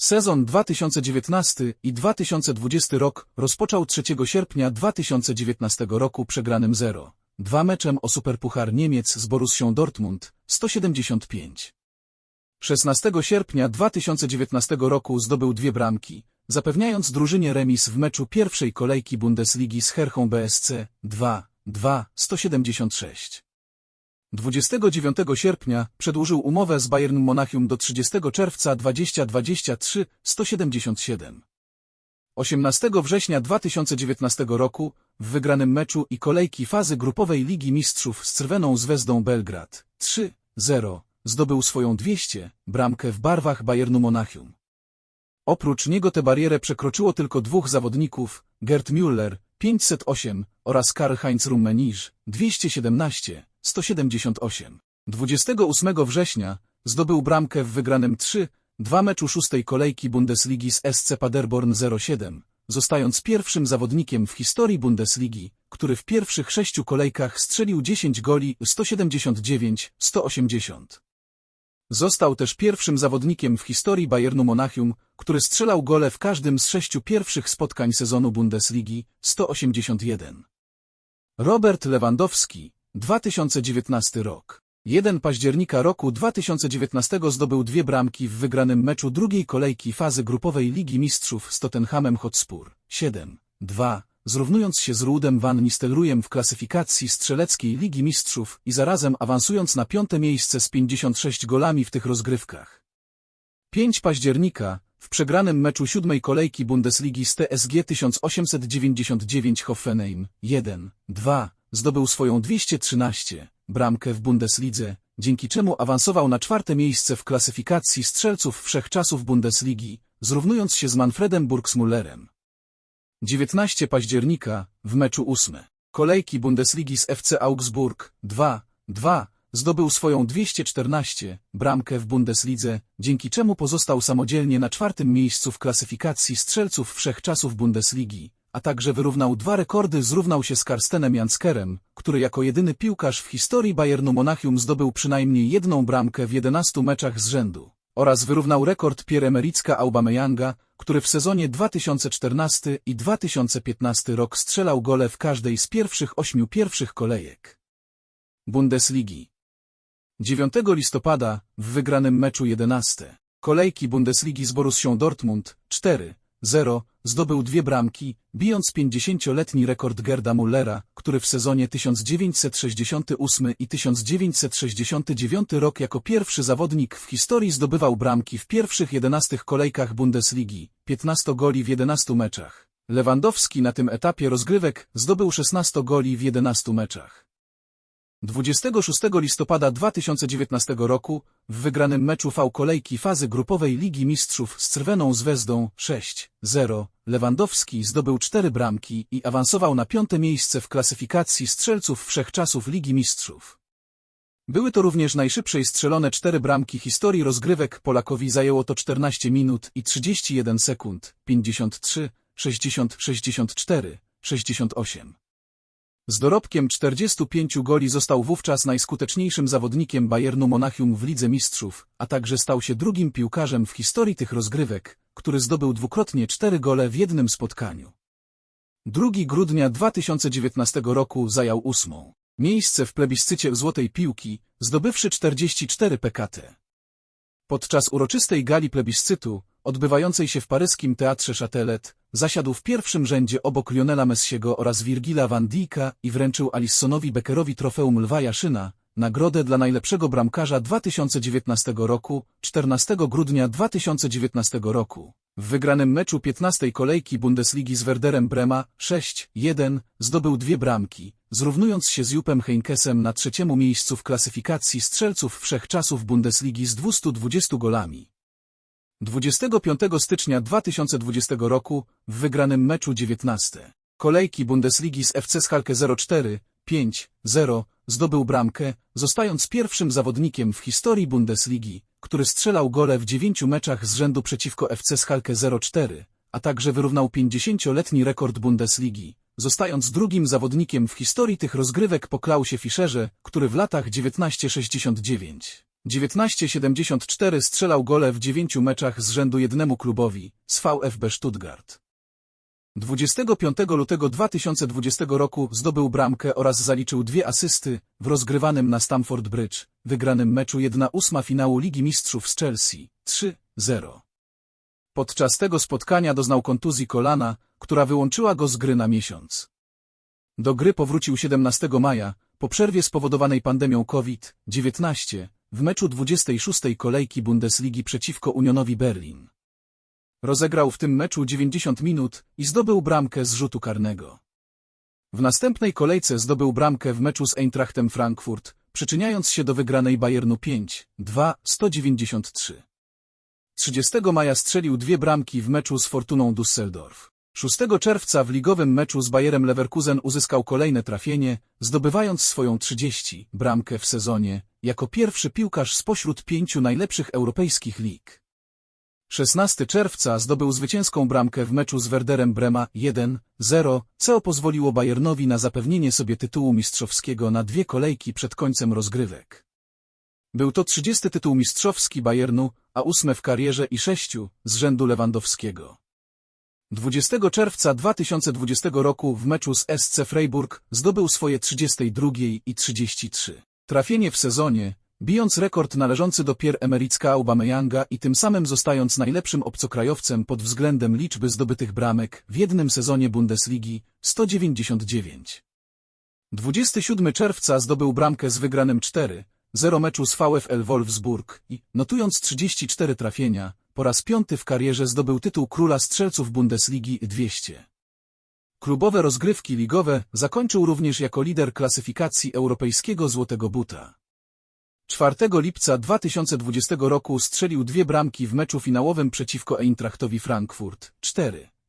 Sezon 2019 i 2020 rok rozpoczął 3 sierpnia 2019 roku przegranym 0-2 meczem o Superpuchar Niemiec z Borussią Dortmund 175. 16 sierpnia 2019 roku zdobył dwie bramki, zapewniając drużynie remis w meczu pierwszej kolejki Bundesligi z Herchą BSC 2-2 176. 29 sierpnia przedłużył umowę z Bayern Monachium do 30 czerwca 2023 177. 18 września 2019 roku w wygranym meczu i kolejki fazy grupowej Ligi Mistrzów z Crweną Zvezdą Belgrad 3-0 zdobył swoją 200 bramkę w barwach Bayernu Monachium. Oprócz niego tę barierę przekroczyło tylko dwóch zawodników, Gerd Müller 508 oraz Karl-Heinz Rummenigge 217 178. 28 września zdobył bramkę w wygranym 3-2 meczu szóstej kolejki Bundesligi z SC Paderborn 07, zostając pierwszym zawodnikiem w historii Bundesligi, który w pierwszych sześciu kolejkach strzelił 10 goli 179-180. Został też pierwszym zawodnikiem w historii Bayernu Monachium, który strzelał gole w każdym z sześciu pierwszych spotkań sezonu Bundesligi 181. Robert Lewandowski 2019 rok. 1 października roku 2019 zdobył dwie bramki w wygranym meczu drugiej kolejki fazy grupowej Ligi Mistrzów z Tottenhamem Hotspur 7-2, zrównując się z Rudem van Nistelrooyem w klasyfikacji strzeleckiej Ligi Mistrzów i zarazem awansując na piąte miejsce z 56 golami w tych rozgrywkach. 5 października, w przegranym meczu siódmej kolejki Bundesligi z TSG 1899 Hoffenheim 1-2, zdobył swoją 213 bramkę w Bundeslidze, dzięki czemu awansował na czwarte miejsce w klasyfikacji strzelców wszechczasów Bundesligi, zrównując się z Manfredem Burgsmullerem. 19 października, w meczu ósmy. Kolejki Bundesligi z FC Augsburg 2-2 zdobył swoją 214 bramkę w Bundeslidze, dzięki czemu pozostał samodzielnie na czwartym miejscu w klasyfikacji strzelców wszechczasów Bundesligi, a także wyrównał dwa rekordy, zrównał się z Karstenem Janskerem, który jako jedyny piłkarz w historii Bayernu Monachium zdobył przynajmniej jedną bramkę w 11 meczach z rzędu, oraz wyrównał rekord Pierre-Emerick'a Aubameyanga, który w sezonie 2014 i 2015 rok strzelał gole w każdej z pierwszych ośmiu pierwszych kolejek. Bundesligi 9 listopada, w wygranym meczu 11. Kolejki Bundesligi z Borussią Dortmund 4 0, zdobył dwie bramki, bijąc 50-letni rekord Gerda Mullera, który w sezonie 1968 i 1969 rok jako pierwszy zawodnik w historii zdobywał bramki w pierwszych 11 kolejkach Bundesligi, 15 goli w 11 meczach. Lewandowski na tym etapie rozgrywek zdobył 16 goli w 11 meczach. 26 listopada 2019 roku w wygranym meczu V kolejki fazy grupowej Ligi Mistrzów z Crweną Zvezdą 6-0 Lewandowski zdobył cztery bramki i awansował na piąte miejsce w klasyfikacji strzelców wszechczasów Ligi Mistrzów. Były to również najszybszej strzelone cztery bramki historii rozgrywek Polakowi zajęło to 14 minut i 31 sekund 53, 60, 64, 68. Z dorobkiem 45 goli został wówczas najskuteczniejszym zawodnikiem Bayernu Monachium w Lidze Mistrzów, a także stał się drugim piłkarzem w historii tych rozgrywek, który zdobył dwukrotnie cztery gole w jednym spotkaniu. 2 grudnia 2019 roku zajął ósmą miejsce w plebiscycie Złotej Piłki, zdobywszy 44 PKT. Podczas uroczystej gali plebiscytu, odbywającej się w paryskim Teatrze Châtelet, zasiadł w pierwszym rzędzie obok Lionela Messiego oraz Virgila van Dijk'a i wręczył Alissonowi Beckerowi trofeum Lwa Jaszyna, nagrodę dla najlepszego bramkarza 2019 roku, 14 grudnia 2019 roku. W wygranym meczu 15 kolejki Bundesligi z Werderem Brema 6-1 zdobył dwie bramki, zrównując się z Jupem Heinkesem na trzeciemu miejscu w klasyfikacji strzelców wszechczasów Bundesligi z 220 golami. 25 stycznia 2020 roku w wygranym meczu 19 kolejki Bundesligi z FC Schalke 04 5-0 zdobył bramkę, zostając pierwszym zawodnikiem w historii Bundesligi, który strzelał gole w dziewięciu meczach z rzędu przeciwko FC Schalke 04, a także wyrównał 50-letni rekord Bundesligi, zostając drugim zawodnikiem w historii tych rozgrywek po Klausie Fischerze, który w latach 1969 1974 strzelał gole w dziewięciu meczach z rzędu jednemu klubowi, z VfB Stuttgart. 25 lutego 2020 roku zdobył bramkę oraz zaliczył dwie asysty w rozgrywanym na Stamford Bridge, wygranym meczu 1-8 finału Ligi Mistrzów z Chelsea 3-0. Podczas tego spotkania doznał kontuzji kolana, która wyłączyła go z gry na miesiąc. Do gry powrócił 17 maja, po przerwie spowodowanej pandemią COVID-19, w meczu 26. kolejki Bundesligi przeciwko Unionowi Berlin. Rozegrał w tym meczu 90 minut i zdobył bramkę z rzutu karnego. W następnej kolejce zdobył bramkę w meczu z Eintrachtem Frankfurt, przyczyniając się do wygranej Bayernu 5-2 193. 30 maja strzelił dwie bramki w meczu z Fortuną Düsseldorf. 6 czerwca w ligowym meczu z Bayerem Leverkusen uzyskał kolejne trafienie, zdobywając swoją 30 bramkę w sezonie, jako pierwszy piłkarz spośród pięciu najlepszych europejskich lig. 16 czerwca zdobył zwycięską bramkę w meczu z Werderem Brema 1-0, co pozwoliło Bayernowi na zapewnienie sobie tytułu mistrzowskiego na dwie kolejki przed końcem rozgrywek. Był to 30 tytuł mistrzowski Bayernu, a ósme w karierze i sześciu z rzędu Lewandowskiego. 20 czerwca 2020 roku w meczu z SC Freiburg zdobył swoje 32 i 33 trafienie w sezonie, bijąc rekord należący do Pierre-Emericka Aubameyanga i tym samym zostając najlepszym obcokrajowcem pod względem liczby zdobytych bramek w jednym sezonie Bundesligi 199. 27 czerwca zdobył bramkę z wygranym 4 0 meczu z VfL Wolfsburg i, notując 34 trafienia, po raz piąty w karierze zdobył tytuł króla strzelców Bundesligi 200. Klubowe rozgrywki ligowe zakończył również jako lider klasyfikacji europejskiego Złotego Buta. 4 lipca 2020 roku strzelił dwie bramki w meczu finałowym przeciwko Eintrachtowi Frankfurt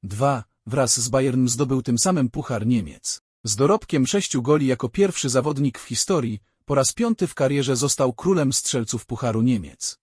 4-2. Wraz z Bayern zdobył tym samym Puchar Niemiec. Z dorobkiem sześciu goli jako pierwszy zawodnik w historii, po raz piąty w karierze został królem strzelców Pucharu Niemiec.